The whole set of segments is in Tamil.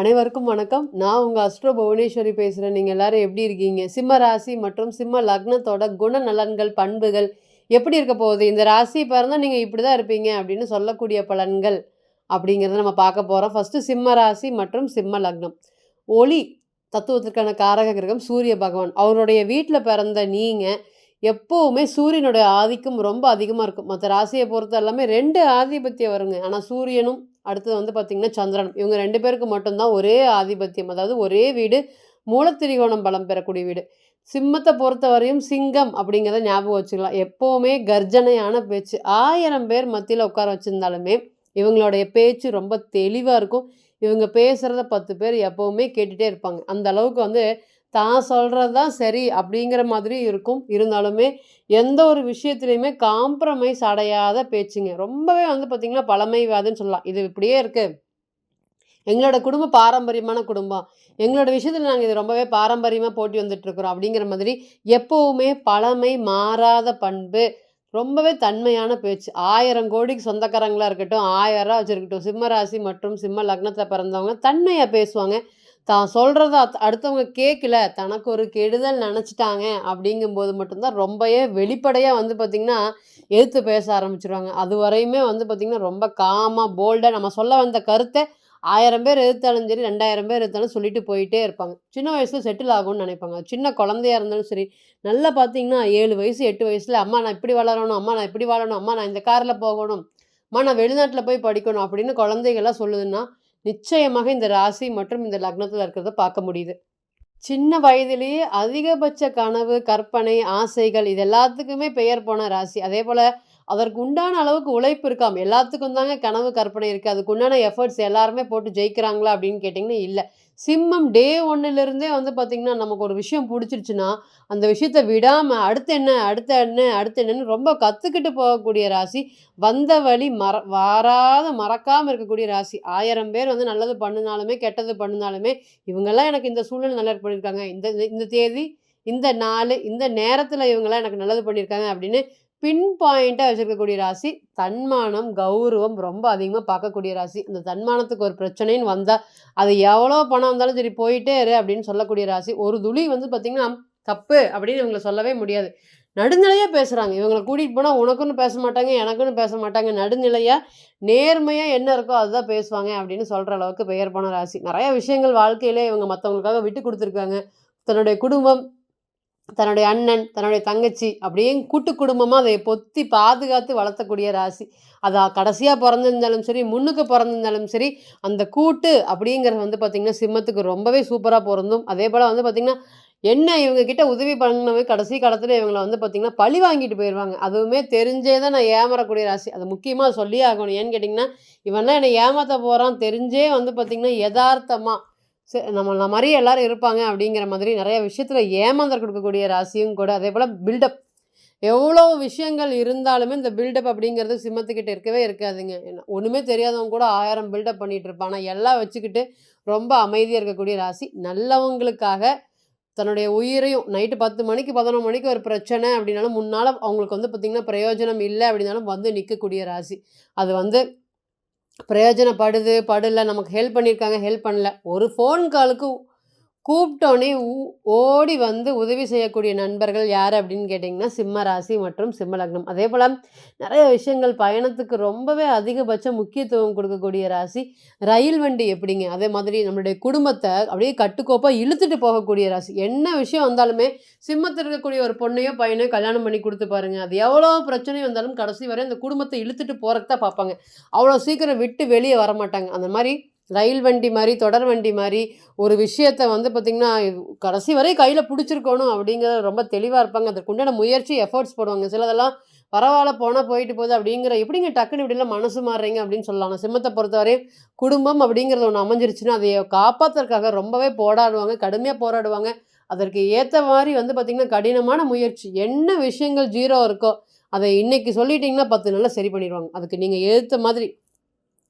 அனைவருக்கும் வணக்கம். நான் உங்கள் அஸ்ட்ரோ புவனேஸ்வரி பேசுகிறேன் நீங்கள் எல்லாரும் எப்படி இருக்கீங்க? சிம்ம ராசி மற்றும் சிம்ம லக்னத்தோட குணநலன்கள் பண்புகள் எப்படி இருக்க போகுது? இந்த ராசி பிறந்தால் நீங்கள் இப்படி தான் இருப்பீங்க அப்படின்னு சொல்லக்கூடிய பலன்கள் அப்படிங்கிறத நம்ம பார்க்க போகிறோம் ஃபஸ்ட்டு சிம்ம ராசி மற்றும் சிம்ம லக்னம். ஒளி தத்துவத்திற்கான காரக கிரகம் சூரிய பகவான். அவருடைய வீட்டில் பிறந்த நீங்கள் எப்போவுமே சூரியனுடைய ஆதிக்கம் ரொம்ப அதிகமாக இருக்கும். மற்ற ராசியை பொறுத்த எல்லாமே ரெண்டு ஆதிபத்தியம் வருங்க. ஆனால் சூரியனும் அடுத்தது வந்து பார்த்திங்கன்னா சந்திரன். இவங்க ரெண்டு பேருக்கு மட்டும்தான் ஒரே ஆதிபத்தியம். அதாவது ஒரே வீடு மூலத்திரிகோணம் பலம் பெறக்கூடிய வீடு. சிம்மத்தை பொறுத்தவரையும் சிங்கம் அப்படிங்கிறத ஞாபகம் வச்சுக்கலாம். எப்போவுமே கர்ஜனையான பேச்சு. ஆயிரம் பேர் மத்தியில் உட்கார வச்சுருந்தாலுமே இவங்களுடைய பேச்சு ரொம்ப தெளிவாக இருக்கும். இவங்க பேசுகிறத பத்து பேர் எப்போவுமே கேட்டுகிட்டே இருப்பாங்க. அந்த அளவுக்கு வந்து தான் சொல்கிறது தான் சரி அப்படிங்கிற மாதிரி இருக்கும். இருந்தாலுமே எந்த ஒரு விஷயத்துலையுமே காம்ப்ரமைஸ் அடையாத பேச்சுங்க. ரொம்பவே வந்து பார்த்திங்கன்னா பழமைவாதுன்னு சொல்லலாம். இது இப்படியே இருக்குது எங்களோட குடும்பம் பாரம்பரியமான குடும்பம். எங்களோட விஷயத்தில் நாங்கள் இது ரொம்பவே பாரம்பரியமாக போட்டி வந்துட்டுருக்குறோம் அப்படிங்கிற மாதிரி எப்போவுமே பழமை மாறாத பண்பு ரொம்பவே தன்மையான பேச்சு. ஆயிரம் கோடிக்கு சொந்தக்காரங்களாக இருக்கட்டும் ஆயிரம் ரூபா வச்சுருக்கட்டும் சிம்ம ராசி மற்றும் சிம்ம லக்னத்தில் பிறந்தவங்க தன்மையாக பேசுவாங்க. தான் சொல்கிறத அடுத்தவங்க கேட்கல தனக்கு ஒரு கெடுதல் நினச்சிட்டாங்க அப்படிங்கும்போது மட்டும்தான் ரொம்பவே வெளிப்படையாக வந்து பார்த்திங்கன்னா எடுத்து பேச ஆரம்பிச்சிருவாங்க. அது வரையுமே வந்து பார்த்திங்கன்னா ரொம்ப காமாக போல்டாக நம்ம சொல்ல வந்த கருத்தை ஆயிரம் பேர் எதிர்த்தாலும் சரி ரெண்டாயிரம் பேர் எதிர்த்தாலும் சொல்லிட்டு போயிட்டே இருப்பாங்க. சின்ன வயசில் செட்டில் ஆகும்னு நினைப்பாங்க. சின்ன குழந்தையா இருந்தாலும் சரி நல்லா பார்த்தீங்கன்னா ஏழு வயசு எட்டு வயசில் அம்மா நான் இப்படி வளரணும் அம்மா நான் இப்படி வாழணும் அம்மா நான் இந்த காரில் போகணும் அம்மா நான் வெளிநாட்டில் போய் படிக்கணும் அப்படின்னு குழந்தைகள்லாம் சொல்லுதுன்னா நிச்சயமாக இந்த ராசி மற்றும் இந்த லக்னத்தில் இருக்கிறத பார்க்க முடியுது. சின்ன வயதிலேயே அதிகபட்ச கனவு கற்பனை ஆசைகள் இது எல்லாத்துக்குமே பெயர் போன ராசி. அதே போல் அதற்கு உண்டான அளவுக்கு உழைப்பு இருக்காம் எல்லாத்துக்கும் தாங்க கனவு கற்பனை இருக்குது அதுக்கு உண்டான எஃபர்ட்ஸ் எல்லாருமே போட்டு ஜெயிக்கிறாங்களா அப்படின்னு கேட்டிங்கன்னா இல்லை. சிம்மம் டே ஒன்னுலேருந்தே வந்து பார்த்திங்கன்னா நமக்கு ஒரு விஷயம் பிடிச்சிருச்சுன்னா அந்த விஷயத்தை விடாமல் அடுத்து என்ன அடுத்த என்ன அடுத்து என்னன்னு ரொம்ப கற்றுக்கிட்டு போகக்கூடிய ராசி வந்த வழி மற வாராத மறக்காமல் இருக்கக்கூடிய ராசி. ஆயிரம் பேர் வந்து நல்லது பண்ணினாலுமே கெட்டது பண்ணினாலுமே இவங்கெல்லாம் எனக்கு இந்த சூழ்நிலை நல்லது பண்ணியிருக்காங்க இந்த இந்த தேதி இந்த நாள் இந்த நேரத்தில் இவங்கெல்லாம் எனக்கு நல்லது பண்ணியிருக்காங்க அப்படின்னு பின் பாயிண்ட்டாக வச்சுருக்கக்கூடிய ராசி தன்மானம் கௌரவம் ரொம்ப அதிகமாக பார்க்கக்கூடிய ராசி. இந்த தன்மானத்துக்கு ஒரு பிரச்சனைன்னு வந்தால் அது எவ்வளோ பணம் வந்தாலும் சரி போயிட்டே இரு அப்படின்னு சொல்லக்கூடிய ராசி. ஒரு துளி வந்து பார்த்திங்கன்னா தப்பு அப்படின்னு இவங்களை சொல்லவே முடியாது. நடுநிலையாக பேசுகிறாங்க இவங்களை கூட்டிகிட்டு போனால் உனக்குன்னு பேச மாட்டாங்க எனக்குன்னு பேச மாட்டாங்க. நடுநிலையாக நேர்மையாக என்ன இருக்கோ அதுதான் பேசுவாங்க அப்படின்னு சொல்கிற அளவுக்கு பெயர் போன ராசி. நிறைய விஷயங்கள் வாழ்க்கையிலே இவங்க மற்றவங்களுக்காக விட்டு கொடுத்துருக்காங்க. தன்னுடைய குடும்பம் தன்னுடைய அண்ணன் தன்னுடைய தங்கச்சி அப்படியே கூட்டு குடும்பமாக அதை பொத்தி பாதுகாத்து வளர்த்தக்கூடிய ராசி. அது கடைசியாக பிறந்திருந்தாலும் சரி முன்னுக்கு பிறந்திருந்தாலும் சரி அந்த கூட்டு அப்படிங்கிறது வந்து பார்த்திங்கன்னா சிம்மத்துக்கு ரொம்பவே சூப்பராக பொருந்தும். அதே போல் வந்து பார்த்திங்கன்னா என்ன இவங்க கிட்ட உதவி பண்ணவே கடைசி காலத்தில் இவங்களை வந்து பார்த்திங்கன்னா பழி வாங்கிட்டு போயிடுவாங்க அதுவுமே தெரிஞ்சே தான் நான் ஏமாறக்கூடிய ராசி. அது முக்கியமாக சொல்லியே ஆகணும். ஏன்னு கேட்டிங்கன்னா இவன்லாம் என்னை ஏமாற்ற போகிறான் தெரிஞ்சே வந்து பார்த்திங்கன்னா யதார்த்தமாக நம்மள மாதிரியே எல்லோரும் இருப்பாங்க அப்படிங்கிற மாதிரி நிறைய விஷயத்தில் ஏமாந்தர் கொடுக்கக்கூடிய ராசியும் கூட அதே போல் பில்டப் எவ்வளோ விஷயங்கள் இருந்தாலுமே இந்த பில்டப் அப்படிங்கிறது சிம்மத்துக்கிட்ட இருக்கவே இருக்காதுங்க. என்ன ஒன்றுமே தெரியாதவங்க கூட ஆயிரம் பில்டப் பண்ணிகிட்டு இருப்பான் ஆனால் எல்லாம் வச்சுக்கிட்டு ரொம்ப அமைதியாக இருக்கக்கூடிய ராசி. நல்லவங்களுக்காக தன்னுடைய உயிரையும் நைட்டு பத்து மணிக்கு பதினொன்று மணிக்கு ஒரு பிரச்சனை அப்படின்னாலும் முன்னால் அவங்களுக்கு வந்து பார்த்திங்கன்னா பிரயோஜனம் இல்லை அப்படின்னாலும் வந்து நிற்கக்கூடிய ராசி. அது வந்து பிரயோஜனப்படுது படல நமக்கு ஹெல்ப் பண்ணியிருக்காங்க ஹெல்ப் பண்ணல. ஒரு ஃபோன் காலுக்கு கூப்பிட்டோன்னே ஓடி வந்து உதவி செய்யக்கூடிய நண்பர்கள் யார் அப்படின்னு கேட்டிங்கன்னா சிம்ம ராசி மற்றும் சிம்ம லக்னம். அதே போல் நிறைய விஷயங்கள் பயணத்துக்கு ரொம்பவே அதிகபட்ச முக்கியத்துவம் கொடுக்கக்கூடிய ராசி ரயில் வண்டி எப்படிங்க? அதே மாதிரி நம்மளுடைய குடும்பத்தை அப்படியே கட்டுக்கோப்பாக இழுத்துட்டு போகக்கூடிய ராசி. என்ன விஷயம் வந்தாலுமே சிம்மத்தில் இருக்கக்கூடிய ஒரு பொண்ணையோ பையனையோ கல்யாணம் பண்ணி கொடுத்து பாருங்க. அது எவ்வளோ பிரச்சனை வந்தாலும் கடைசி வரை அந்த குடும்பத்தை இழுத்துட்டு போகிறக்கு தான் பார்ப்பாங்க. அவ்வளோ சீக்கிரம் விட்டு வெளியே வர மாட்டாங்க அந்த மாதிரி ரயில் வண்டி மாதிரி தொடர் வண்டி மாதிரி ஒரு விஷயத்த வந்து பார்த்திங்கன்னா கடைசி வரை கையில் பிடிச்சிருக்கணும் அப்படிங்கிறது ரொம்ப தெளிவாக இருப்பாங்க. அதற்குண்டான முயற்சி எஃபர்ட்ஸ் போடுவாங்க. சிலதெல்லாம் பரவாயில்ல போனால் போயிட்டு போகுது அப்படிங்கிற எப்படிங்க டக்குன்னு இப்படிலாம் மனசு மாறுறீங்க அப்படின்னு சொல்லலாம். சிம்மத்தை பொறுத்தவரை குடும்பம் அப்படிங்கிறது ஒன்று அமைஞ்சிருச்சுன்னா அதை காப்பாற்றுறதுக்காக ரொம்பவே போராடுவாங்க கடுமையாக போராடுவாங்க. அதற்கு ஏற்ற மாதிரி வந்து பார்த்திங்கன்னா கடினமான முயற்சி. என்ன விஷயங்கள் ஜீரோ இருக்கோ அதை இன்றைக்கி சொல்லிட்டிங்கன்னா பத்து நாளில் சரி பண்ணிடுவாங்க. அதுக்கு நீங்கள் ஏற்ற மாதிரி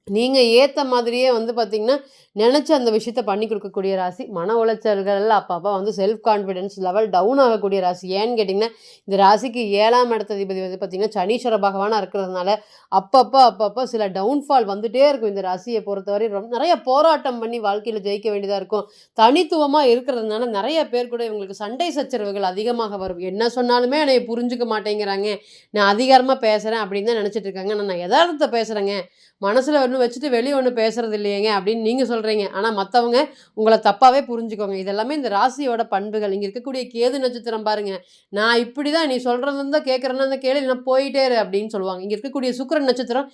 நீங்கள் ஏற்ற மாதிரியே வந்து பார்த்தீங்கன்னா நினச்சி அந்த விஷயத்த பண்ணி கொடுக்கக்கூடிய ராசி மன உளைச்சல்கள் அப்பப்போ வந்து செல்ஃப் கான்ஃபிடென்ஸ் லெவல் டவுன் ஆகக்கூடிய ராசி. ஏன்னு கேட்டிங்கன்னா இந்த ராசிக்கு ஏழாம் இடத்த அதிபதி வந்து பார்த்திங்கன்னா சனீஸ்வர பகவானாக இருக்கிறதுனால அப்பப்போ அப்பப்போ சில டவுன்ஃபால் வந்துகிட்டே இருக்கும் இந்த ராசியை பொறுத்தவரை. ரொம்ப நிறைய போராட்டம் பண்ணி வாழ்க்கையில் ஜெயிக்க வேண்டியதாக இருக்கும். தனித்துவமாக இருக்கிறதுனால நிறைய பேர் கூட இவங்களுக்கு சண்டை சச்சரவுகள் அதிகமாக வரும். என்ன சொன்னாலுமே என்னை புரிஞ்சுக்க மாட்டேங்கிறாங்க. நான் அதிகாரமாக பேசுகிறேன் அப்படின்னு தான் நினச்சிட்டு இருக்காங்க. நான் யதார்த்தத்தை பேசுகிறேங்க மனசில் ஒன்று வச்சுட்டு வெளியே ஒன்று பேசுறது இல்லையேங்க அப்படின்னு நீங்கள் சொல்கிறீங்க ஆனால் மற்றவங்க உங்களை தப்பாகவே புரிஞ்சுக்கோங்க. இதெல்லாமே இந்த ராசியோட பண்புகள். இங்கே இருக்கக்கூடிய கேது நட்சத்திரம் பாருங்கள் நான் இப்படி தான் நீ சொல்கிறது தான் கேட்குறேன்னா அந்த கேள்வி நான் போயிட்டே இரு அப்படின்னு சொல்லுவாங்க. இங்கே இருக்கக்கூடிய சுக்கரன் நட்சத்திரம்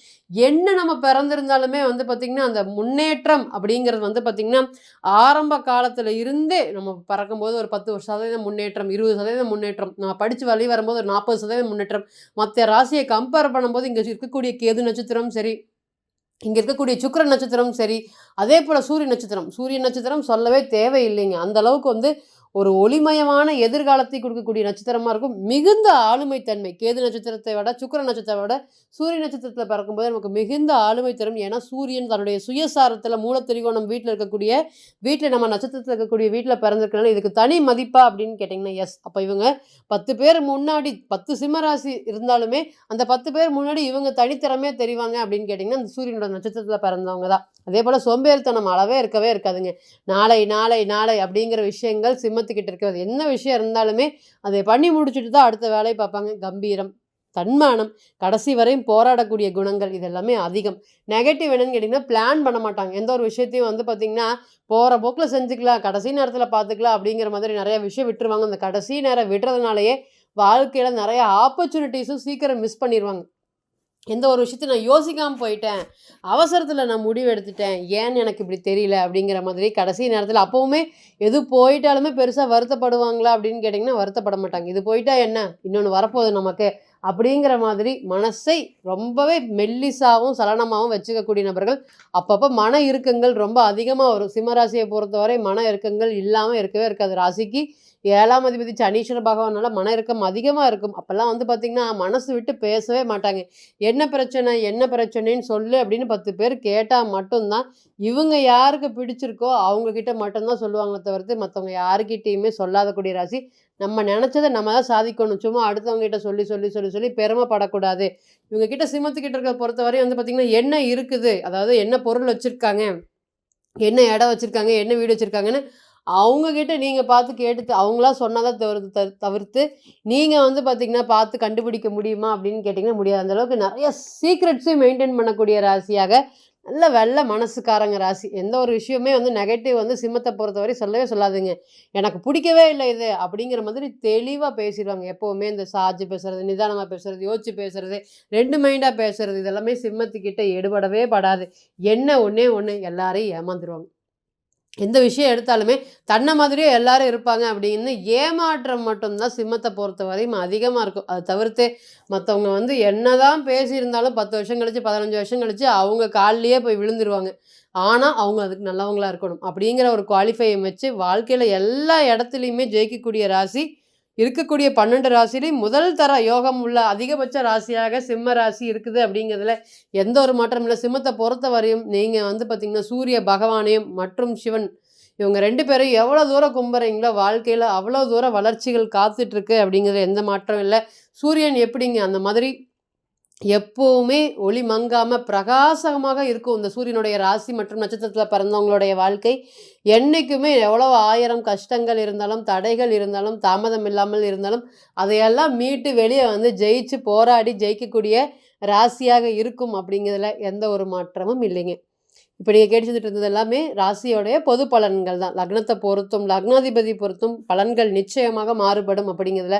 என்ன நம்ம பிறந்திருந்தாலுமே வந்து பார்த்திங்கன்னா அந்த முன்னேற்றம் அப்படிங்கிறது வந்து பார்த்திங்கன்னா ஆரம்ப காலத்தில் இருந்தே நம்ம பறக்கும்போது ஒரு பத்து சதவீதம் முன்னேற்றம் இருபது சதவீதம் முன்னேற்றம் நம்ம படித்து வழி வரும்போது ஒரு நாற்பது சதவீதம் முன்னேற்றம். மற்ற ராசியை கம்பேர் பண்ணும்போது இங்கே இருக்கக்கூடிய கேது நட்சத்திரம் சரி இங்கே இருக்கக்கூடிய சுக்கர நட்சத்திரம் சரி அதே போல் சூரிய நட்சத்திரம். சூரிய நட்சத்திரம் சொல்லவே தேவையில்லைங்க. அந்த அளவுக்கு வந்து ஒரு ஒளிமயமான எதிர்காலத்தை கொடுக்கக்கூடிய நட்சத்திரமாக இருக்கும். மிகுந்த ஆளுமைத்தன்மை. கேது நட்சத்திரத்தை விட சுக்கிர நட்சத்திரத்தை விட சூரிய நட்சத்திரத்தில் பறக்கும்போது நமக்கு மிகுந்த ஆளுமை தரும். ஏன்னா சூரியன் தன்னுடைய சுயசாரத்தில் மூலத்திரிகோணம் வீட்டில் இருக்கக்கூடிய வீட்டில் நம்ம நட்சத்திரத்தில் இருக்கக்கூடிய வீட்டில் பிறந்திருக்கனால இதுக்கு தனி மதிப்பா அப்படின்னு கேட்டிங்கன்னா எஸ் அப்போ இவங்க பத்து பேர் முன்னாடி பத்து சிம்மராசி இருந்தாலுமே அந்த பத்து பேர் முன்னாடி இவங்க தனித்திறமே தெரிவாங்க அப்படின்னு கேட்டிங்கன்னா அந்த சூரியனோட நட்சத்திரத்தில் பிறந்தவங்க தான். அதே போல் சோம்பேறித்தனம் அளவே இருக்கவே இருக்காதுங்க. நாளை நாளை நாளை அப்படிங்கிற விஷயங்கள் சிம்மத்துக்கிட்ட அது என்ன விஷயம் இருந்தாலுமே அதை பண்ணி முடிச்சுட்டு தான் அடுத்த வேலையை பார்ப்பாங்க. கம்பீரம் தன்மானம் கடைசி வரையும் போராடக்கூடிய குணங்கள் இதெல்லாமே அதிகம். நெகட்டிவ் என்னன்னு கேட்டிங்கன்னா பிளான் பண்ண மாட்டாங்க. எந்த ஒரு விஷயத்தையும் வந்து பார்த்திங்கன்னா போகிற போக்கில் செஞ்சுக்கலாம் கடைசி நேரத்தில் பார்த்துக்கலாம் அப்படிங்கிற மாதிரி நிறைய விஷயம் விட்டுருவாங்க. அந்த கடைசி நேரம் விடுறதுனாலயே வாழ்க்கையில் நிறைய ஆப்பர்ச்சுனிட்டிஸும் சீக்கிரம் மிஸ் பண்ணிடுவாங்க எந்த ஒரு விஷயத்தையும் நான் யோசிக்காமல் போயிட்டேன். அவசரத்தில் நான் முடிவு எடுத்துட்டேன் ஏன்னு எனக்கு இப்படி தெரியல அப்படிங்கிற மாதிரி கடைசி நேரத்தில் அப்போவுமே எது போயிட்டாலுமே பெருசாக வருத்தப்படுவாங்களா அப்படின்னு கேட்டிங்கன்னா வருத்தப்பட மாட்டாங்க. இது போயிட்டா என்ன? இன்னொன்று வரப்போகுது நமக்கு. அப்படிங்கிற மாதிரி மனசை ரொம்பவே மெல்லிசாகவும் சலனமாகவும் வச்சுக்கக்கூடிய நபர்கள் அப்பப்போ மன இறுக்கங்கள் ரொம்ப அதிகமாக வரும். சிம்மராசியை பொறுத்தவரை மன இறுக்கங்கள் இல்லாமல் இருக்கவே இருக்காது. ராசிக்கு ஏழாம் அதிபதி சனீஸ்வர பகவானால மன இறக்கம் அதிகமாக இருக்கும். அப்போல்லாம் வந்து பார்த்திங்கன்னா மனசு விட்டு பேசவே மாட்டாங்க. என்ன பிரச்சனை? என்ன பிரச்சனைன்னு சொல்லு அப்படின்னு பத்து பேர் கேட்டால் மட்டும்தான். இவங்க யாருக்கு பிடிச்சிருக்கோ அவங்கக்கிட்ட மட்டும்தான் சொல்லுவாங்களே தவிர்த்து மற்றவங்க யாருக்கிட்டேயுமே சொல்லாதக்கூடிய ராசி. நம்ம நினச்சதை நம்ம தான் சாதிக்கணும். சும்மா அடுத்தவங்க கிட்ட சொல்லி சொல்லி சொல்லி சொல்லி பெருமைப்படக்கூடாது. இவங்க கிட்ட சிம்மத்துக்கிட்ட பொறுத்த பொறுத்தவரையும் வந்து பார்த்திங்கன்னா என்ன இருக்குது? அதாவது என்ன பொருள் வச்சுருக்காங்க? என்ன இடம் வச்சுருக்காங்க? என்ன வீடு வச்சுருக்காங்கன்னு அவங்கக்கிட்ட நீங்கள் பார்த்து கேட்டு அவங்களா சொன்னதை தவிர்த்து த தவிர்த்து நீங்கள் வந்து பார்த்திங்கன்னா பார்த்து கண்டுபிடிக்க முடியுமா அப்படின்னு கேட்டிங்கன்னா முடியாது. அந்தளவுக்கு நிறைய சீக்ரெட்ஸையும் மெயின்டைன் பண்ணக்கூடிய ராசியாக நல்ல வெள்ள மனசுக்காரங்க ராசி. எந்த ஒரு விஷயமே வந்து நெகட்டிவ் வந்து சிம்மத்தை பொறுத்தவரை சொல்லவே சொல்லாதுங்க. எனக்கு பிடிக்கவே இல்லை இது அப்படிங்கிற மாதிரி தெளிவாக பேசிடுவாங்க. எப்போவுமே இந்த சார்ஜ் பேசுறது நிதானமாக பேசுறது யோசிச்சு பேசுறது ரெண்டு மைண்டாக பேசுறது இதெல்லாமே சிம்மத்துக்கிட்ட எடுபடவே படாது. என்ன ஒன்றே ஒன்று எல்லாரையும் ஏமாந்துருவாங்க. எந்த விஷயம் எடுத்தாலுமே தன்னை மாதிரியே எல்லாரும் இருப்பாங்க அப்படின்னு ஏமாற்றம் மட்டும்தான் சிம்மத்தை பொறுத்த வரையும் அதிகமாக இருக்கும். அதை தவிர்த்து மற்றவங்க வந்து என்ன தான் பேசியிருந்தாலும் பத்து வருஷம் கழிச்சு பதினஞ்சு வருஷம் கழிச்சு அவங்க காலிலேயே போய் விழுந்துருவாங்க. ஆனால் அவங்க அதுக்கு நல்லவங்களாக இருக்கணும். அப்படிங்கிற ஒரு குவாலிஃபையை வச்சு வாழ்க்கையில் எல்லா இடத்துலையுமே ஜெயிக்கக்கூடிய ராசி இருக்கக்கூடிய பன்னெண்டு ராசிலையும் முதல் தர யோகம் உள்ள அதிகபட்ச ராசியாக சிம்ம ராசி இருக்குது அப்படிங்கிறதுல எந்த ஒரு மாற்றம் இல்லை. சிம்மத்தை பொறுத்த வரையும் நீங்கள் வந்து பார்த்திங்கன்னா சூரிய பகவானையும் மற்றும் சிவன் இவங்க ரெண்டு பேரும் எவ்வளோ தூரம் கும்புறீங்களோ வாழ்க்கையில் அவ்வளோ தூரம் வளர்ச்சிகள் காத்துட்ருக்கு அப்படிங்கிறது எந்த மாற்றம் இல்லை. சூரியன் எப்படிங்க? அந்த மாதிரி எப்போவுமே ஒளி மங்காமல் பிரகாசமாக இருக்கும் இந்த சூரியனுடைய ராசி மற்றும் நட்சத்திரத்தில் பிறந்தவங்களுடைய வாழ்க்கை. என்றைக்குமே எவ்வளோ ஆயிரம் கஷ்டங்கள் இருந்தாலும் தடைகள் இருந்தாலும் தாமதம் இல்லாமல் இருந்தாலும் அதையெல்லாம் மீட்டு வெளியே வந்து ஜெயிச்சு போராடி ஜெயிக்கக்கூடிய ராசியாக இருக்கும் அப்படிங்கிறதுல எந்த ஒரு மாற்றமும் இல்லைங்க. இப்போ நீங்கள் கேட்டு இருந்தது எல்லாமே ராசியோடைய பொது பலன்கள் தான். லக்னத்தை பொறுத்தும் லக்னாதிபதி பொறுத்தும் பலன்கள் நிச்சயமாக மாறுபடும் அப்படிங்கிறதுல